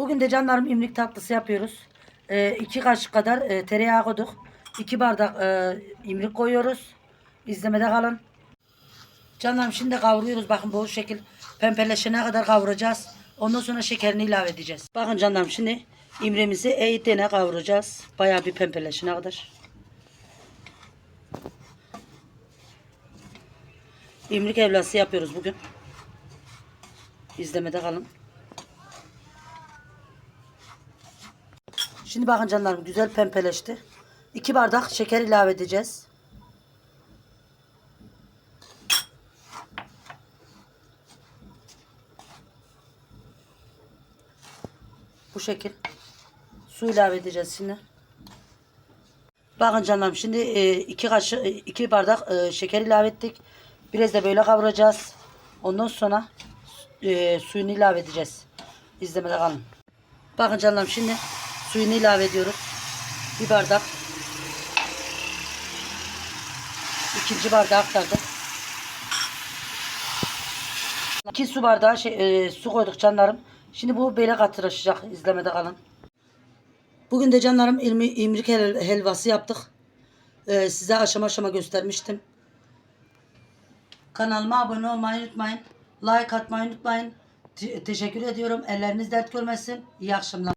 Bugün de canlarım imlik tatlısı yapıyoruz. 2 kaşık kadar e, tereyağı koyduk. 2 bardak e, imlik koyuyoruz. İzlemede kalın. Canlarım şimdi kavuruyoruz. Bakın bu şekil pembeleşene kadar kavuracağız. Ondan sonra şekerini ilave edeceğiz. Bakın canlarım şimdi imremizi eğitene kavuracağız. Bayağı bir pembeleşene kadar. İmlik evlası yapıyoruz bugün. İzlemede kalın. Şimdi bakın canlarım güzel pembeleşti. 2 bardak şeker ilave edeceğiz. Bu şekil. Su ilave edeceğiz şimdi. Bakın canlarım şimdi 2 kaşık 2 bardak e, şeker ilave ettik. Biraz da böyle kavuracağız. Ondan sonra e, suyunu ilave edeceğiz. İzlemede kalın. Bakın canlarım şimdi suyunu ilave ediyoruz. Bir bardak. İkinci bardağı aktardık. İki su bardağı şey, e, su koyduk canlarım. Şimdi bu böyle katılaşacak. İzlemede kalın. Bugün de canlarım ilmi, imrik hel- helvası yaptık. E, size aşama aşama göstermiştim. Kanalıma abone olmayı unutmayın. Like atmayı unutmayın. Te- teşekkür ediyorum. Elleriniz dert görmesin. İyi akşamlar.